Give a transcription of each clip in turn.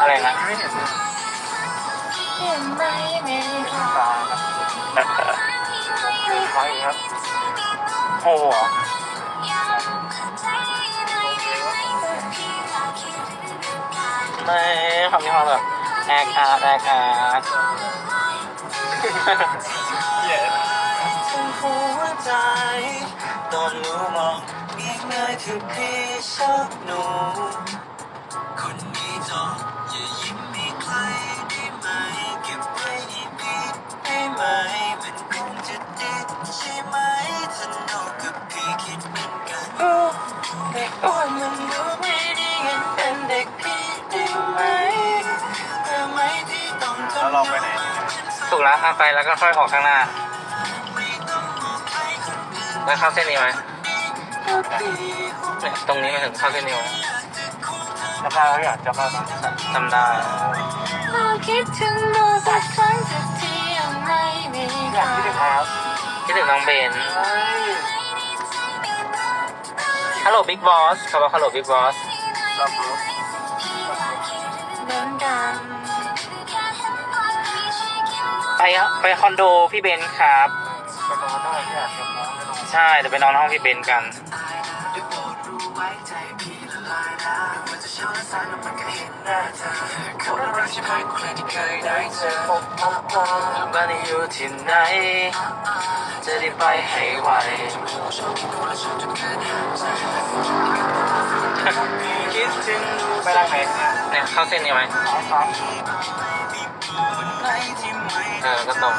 อะไรนะไม่เห็นเลยเห็นไหมไม่มีค่ะตาครับใครครับโอ้โหไม่ความที่เขาแบบแอคอาร์แอคอาร์เหี้ยถึงหัวใจ ตอนหนูมองง่ายๆคือพี่ชอบหนู คนนี้จออย่ายิ้มให้ใครได้ไหม เก็บไว้ให้พี่ได้ไหม มันคงจะดีใช่ไหมถ้าหนูกับพี่คิดเหมือนกันเด็กอ้วนมันดูไม่ดีงั้นเป็นเด็กพี่ได้ไหมเธอไม่ที่ต้องทนแล้วเราไปไหน ถูกแล้วข้ามไปแล้วก็ค่อยออกข้างหน้า แล้วเข้าเส้นนี้ไหมเนี่ยตรงนี้มาถึงเข้าเส้นนี้ไหมจำได้แล้วอยากจำได้ปะจำได้เราคิดถึงหนูสักครั้งสักทียังไม่มีอยากค่ะที่จะครับคิดถึงน้องเบนเฮ้ยฮัลโหลบิ๊กบอสเขาบอกฮัลโหลบิ๊กบอสรับรู้เหมือนกันไปครับไปคอนโดพี่เบนครับไปนอนได้ที่อยากจะนอนไม่นอน ใช่เดี๋ยวไปนอนห้องพี่เบนกันบ้านอยู่ที่ไหน จะได้ไปให้ไวคิดถึงไปทางไหนเนี่ยเข้าเส้นนี้ไหมครับเออก็ตรง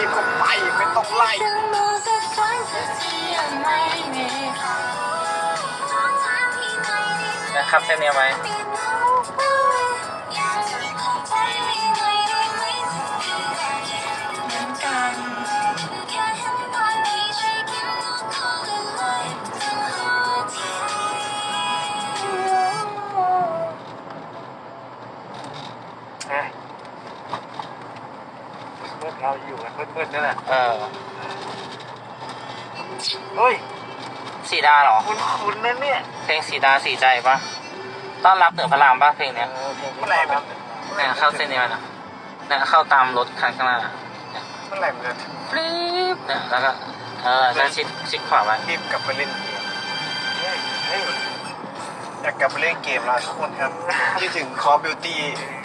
รีบก็ไปไม่ต้องไล่ถึงหนูสักครั้งสักทียังไม่มีค่ะนะครับเส้นนี้ไหม มืดๆนี่แหละเออเฮ้ยสีดาเหรอ คุณคุณนั่นเนี่ยเพลงสีดาสีใจปะต้อนรับเหนือพระรามปะเพลงเนี้ยเมื่อไหร่มันเนี่ยเข้าเส้นนี้มานะเนี่ยเข้าตามรถคันข้างหน้าเมื่อไหร่มันจะฟลิปเนี่ยแล้วก็เออแล้วชิดชิดขวาไว้รีบกลับไปเล่นเกมเฮ้ยเฮ้ยอยากกลับไปเล่นเกมแล้วทุกคนครับคิดถึง Call of Duty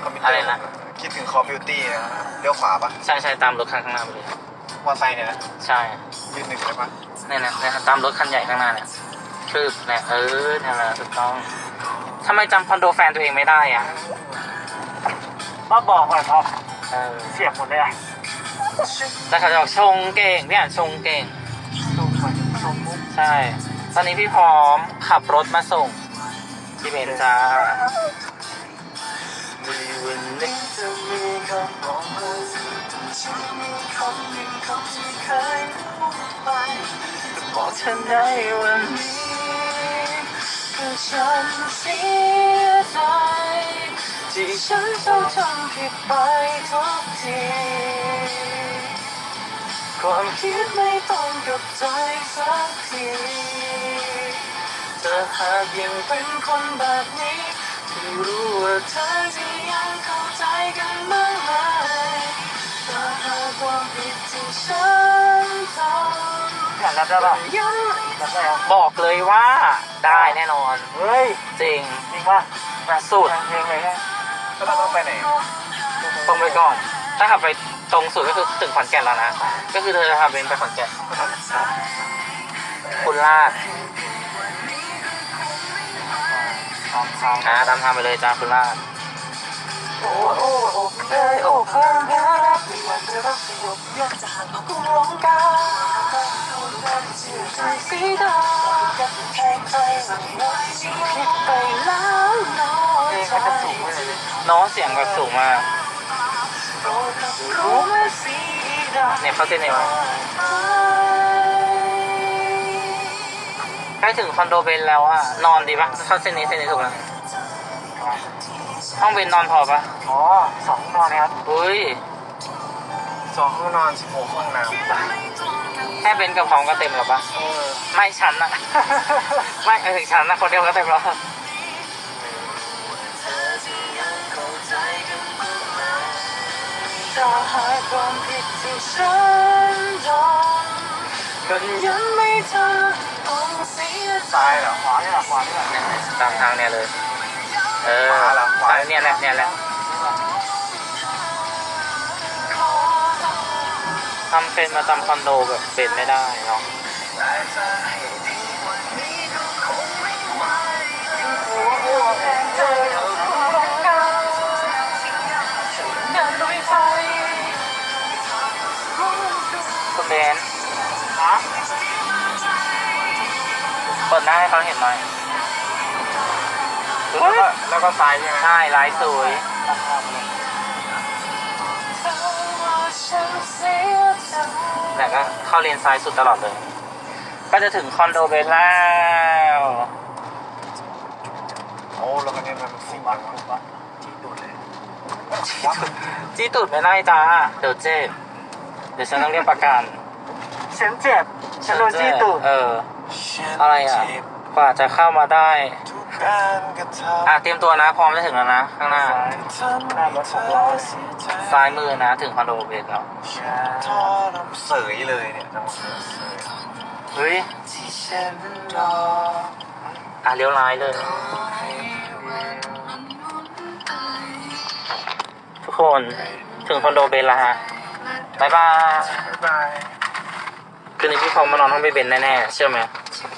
คอมพิวเตออะไรร์นะ คิดถึง Call of Duty นะเลี้ยวขวาปะใช่ใช่ตามรถคันข้างหน้าไปเลยมอเตอร์ไซค์เนี่ยนะใช่ยืนหนึ่งเลยปะเนี่ยเนี่ยเนี่ยตามรถคันใหญ่ข้างหน้าเนี่ยคืบเนี่ยเออเนี่ยแหละถูกต้องทำไมจำคอนโดแฟนตัวเองไม่ได้อะมาบอกก่อนครับเออเสียบหมดเลยอะแต่เขาจะบอกชงเก่งพี่อ่านชงเก่งชมไปชมมุกใช่ ตอนนี้พี่พร้อมขับรถมาส่งพี่เบนจ้า มีวันนี้จะมีคำบอกว่าฉันมีคำหนึ่งคำที่เคยพูดไปบอกเธอในวันนี้คือฉันเสียใจที่ฉันต้องทำผิดไปทุกทีความคิดไม่ตรงกับใจสักทีเธอหากยังเป็นคนแบบนี้ ที่รู้ว่าเธอจะยังเข้าใจกันบ้างไหมถ้าหากความผิดที่ฉันทำอยากรับได้ปะยังรับได้เหรอบอกเลยว่าได้แน่นอน เฮ้ย จริง จริงปะสุด เพลงเลยฮะแล้วเราต้องไปไหนตรงไปก่อน ถ้าขับไปตรงสุดก็คือถึงขอนแก่นแล้วนะ ก็คือเธอจะขับเบนไปขอนแก่นคุณลาด ทางทางอ่าตามทางไปเลยจ้าคุณลาดโอ้โอ้โอ้เอ้ยโอ้เพิ่มแพ้รักไม่ว่าจะรักสยบยกจะหันมากุ้งลงกาเชื่อใจสีดาจะแทงใจสั่งไว้คิดไปแล้วน้อยใจน้องเสียงแบบสูงมากรู้ไหมสีดาเนี่ยเข้าเส้นไหน ล้ถึงคอนโดเบนแล้วอะนอนดีปะเข้าเส้นนี้เส้นนี้ถูกแล้วห้องเบนนอนพอปะอ๋อสองนอนนะครับอุ้ยสองห้องนอนสิบหกห้องน้แค่เบนกับพร้อมก็เต็มแล้วปะำเออไม่ฉันนะ ไม่ถึงฉันนะคนเดียวก็เต็มแล้วจะหายความผิดที่ฉันทำก็ยังไม่เธอ ต้องเสียเหรอขวาเนี่ยขวาเนี่ยตามทางเนี่ยเลย เออขวาเหรอขวาเนี่ยแหละเนี่ยแหละทำเป็นมาจำคอนโดแบบเป็นไม่ได้เนาะแฟคุณเบนฮะ เปิดหน้าให้เขาเห็นหน่อยแล้วก็แล้วก็ซ้ายใช่ไหมใช่ลายสวยแต่ก็เข้าเลนซ้ายสุดตลอดเลย ก็จะถึงคอนโดเบลแล้ว โอ้แล้วก็เนี่ยมันสิ่งบังปะที่ดูเลยจี้ตูดไม่ได้จ้าเดี๋ยวเจ็บ เดี๋ยวฉันต้องเรียกประกัน ฉันเจ็บ ฉันโดนจี้ตูด เออ อะไรอะ กว่าจะเข้ามาได้ทุกการกระทำอะเตรียมตัวนะ พร้อมจะถึงแล้วนะ ข้างหน้าทำให้เธอเสียใจซ้ายมือนะ ถึงคอนโดเบลแล้วทอดำเสยเลยเนี่ยจังหวะเสยเฮ้ยที่ฉันรออะเลี้ยวร้ายเลย ทุกคนถึงคอนโดเบลแล้วฮะบายบายบ๊ายบาย คืนนี้พี่พร้อมมานอนห้องเบเบนแน่ๆ เชื่อไหมเ